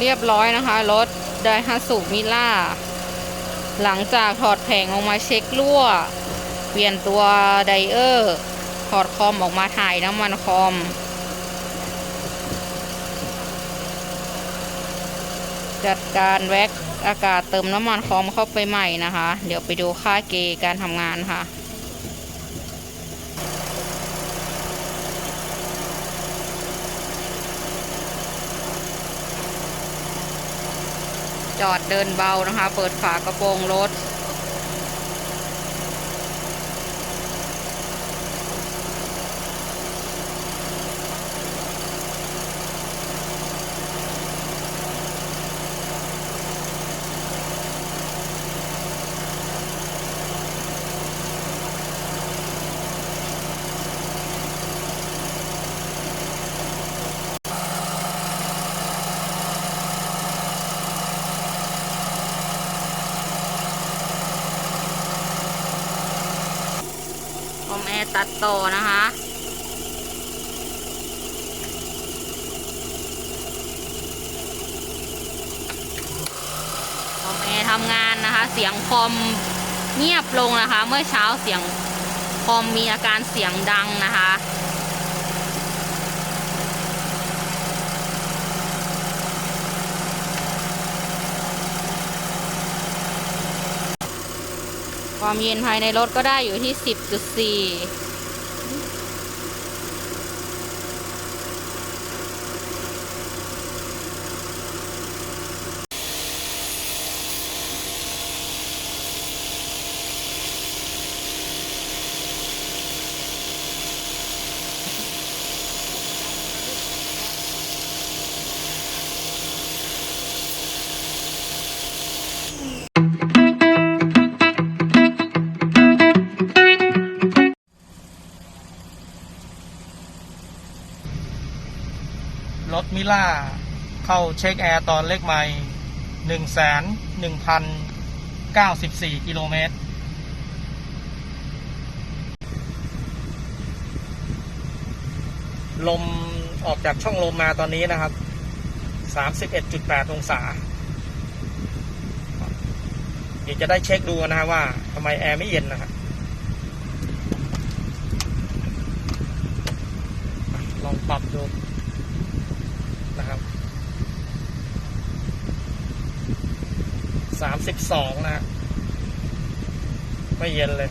เรียบร้อยนะคะรถไดฮัสุมิล่า หลังจากถอดแผงออกมาเช็ครั่ว เปลี่ยนตัวไดเออร์ ถอดคอมออกมาถ่ายน้ำมันคอมจัดการแว็กอากาศเติมน้ำมันคอมเข้าไปใหม่นะคะ เดี๋ยวไปดูค่าเกย์การทำงานค่ะ จอดเดินเบานะคะ เปิดฝากระโปรงรถ ตัดต่อนะคะ คอมแอร์ทำงานนะคะ เสียงคอมเงียบลงนะคะ เมื่อเช้าเสียงคอมมีอาการเสียงดังนะคะ ความเย็นภายในรถก็ได้อยู่ที่ 10.4 มิล่าเข้าเช็คแอร์ตอนเลขไม่หนึ่งแสนหนึ่งพันเก้าสิบสี่กิโลเมตรลมออกจากช่องลมมาตอนนี้นะครับสามสิบเอ็ดจุดแปดองศา เดี๋ยวจะได้เช็คดูนะว่าทำไมแอร์ไม่เย็นนะครับ ลองปรับดู นะครับสามสิบสองนะฮะไม่เย็นเลย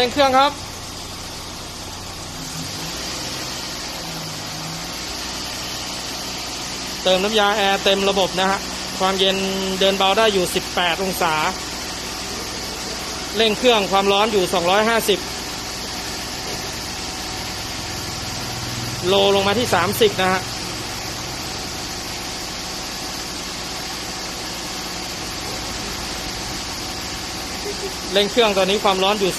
เร่งเครื่องครับเติมน้ำยาแอร์เต็มระบบนะฮะ ความเย็นเดินเบาได้อยู่ 18 องศา เร่งเครื่องความร้อนอยู่ 250 โลลงมาที่ 30 นะฮะ เร่งเครื่องตอนนี้ความร้อนอยู่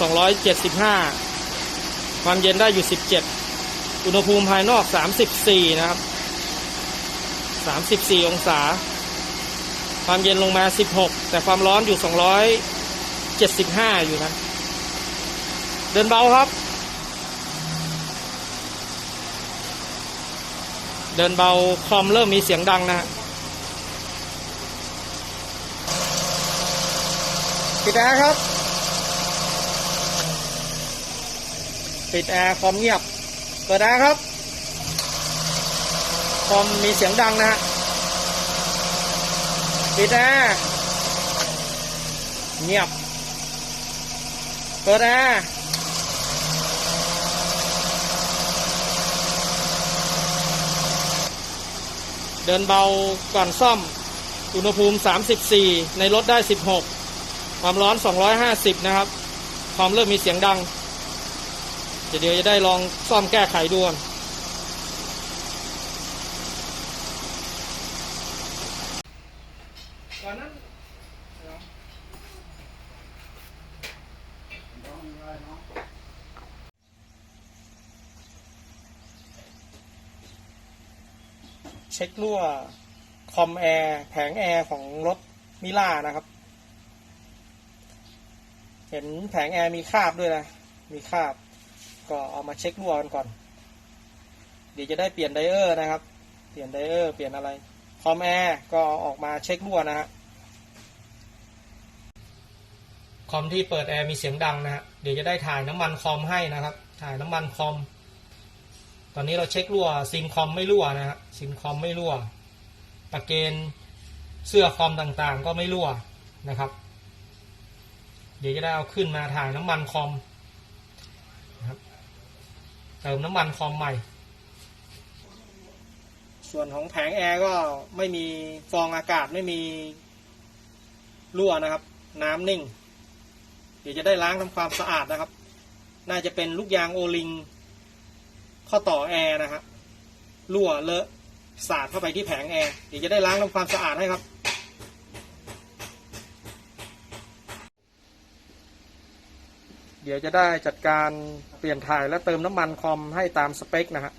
275 ความเย็นได้อยู่ 17 อุณหภูมิภายนอก 34 นะครับ 34 องศา ความเย็นลงมา 16 แต่ความร้อนอยู่ 275 อยู่นะ เดินเบาครับ เดินเบาคอมเริ่มมีเสียงดังนะฮะ ปิดแอร์ครับ ปิดแอร์คอมเงียบ เปิดแอร์ครับ คอมมีเสียงดังนะฮะ ปิดแอร์เงียบ เปิดแอร์เดินเบาก่อนซ่อม อุณหภูมิ 34 ในรถได้ 16 ความร้อน 250 นะครับ ความเริ่มมีเสียงดัง เดี๋ยวจะได้ลองซ่อมแก้ไขดูก่อนนั้นเช็ครั่วคอมแอร์แผงแอร์ของรถมิล่านะครับ เห็นแผงแอร์มีคราบด้วยนะ มีคราบ ก็เอามาเช็ครั่วกันก่อน เดี๋ยวจะได้เปลี่ยนไดเออร์นะครับ เปลี่ยนไดเออร์ เปลี่ยนอะไร คอมแอร์ก็ออกมาเช็ครั่วนะฮะ คอมที่เปิดแอร์มีเสียงดังนะฮะ เดี๋ยวจะได้ถ่ายน้ำมันคอมให้นะครับ ถ่ายน้ำมันคอม ตอนนี้เราเช็ครั่วซิมคอมไม่รั่วนะฮะ ซิมคอมไม่รั่ว ตะเกนเสื้อคอมต่างๆ ก็ไม่รั่วนะครับ เดี๋ยวจะได้เอาขึ้นมาถ่ายน้ำมันคอมนะครับเติมน้ำมันคอมใหม่ ส่วนของแผงแอร์ก็ไม่มีฟองอากาศไม่มีรั่วนะครับ น้ำนิ่ง เดี๋ยวจะได้ล้างทำความสะอาดนะครับ น่าจะเป็นลูกยางโอลิง ข้อต่อแอร์นะฮะรั่วเลอะสาดเข้าไปที่แผงแอร์เดี๋ยวจะได้ล้างทำความสะอาดให้ครับ เดี๋ยวจะได้จัดการเปลี่ยนถ่ายและเติมน้ำมันคอมให้ตามสเปคนะฮะ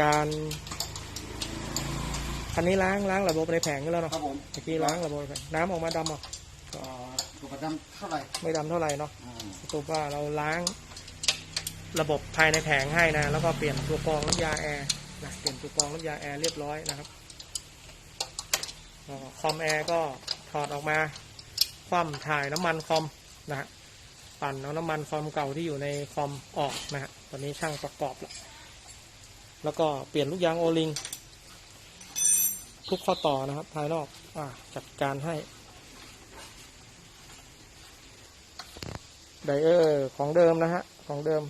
การคันนี้ล้างล้างระบบในแผงก็แล้วเนาะครับผมเมื่อกี้ล้างระบบในแผงน้ำออกมาดำอะก็ถูกประจำเท่าไหร่ไม่ดำเท่าไหร่เนาะอ่าตัวว่าเราล้างระบบภายในแผงให้นะ แล้วก็เปลี่ยนตัวกรองน้ำยาแอร์นะเปลี่ยนตัวกรองน้ำยาแอร์เรียบร้อยนะครับแล้วก็คอมแอร์ก็ถอดออกมาคว่ำถ่ายน้ำมันคอมนะฮะปั่นเอาน้ำมันคอมเก่าที่อยู่ในคอมออกนะฮะตอนนี้ช่างประกอบแล้ว แล้วก็เปลี่ยนลูกยางโอลิง ทุกข้อต่อนะครับ ภายนอกอ่าจัดการให้ ไดเออร์ของเดิมนะฮะ ของเดิม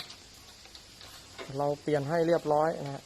เราเปลี่ยนให้เรียบร้อยนะฮะ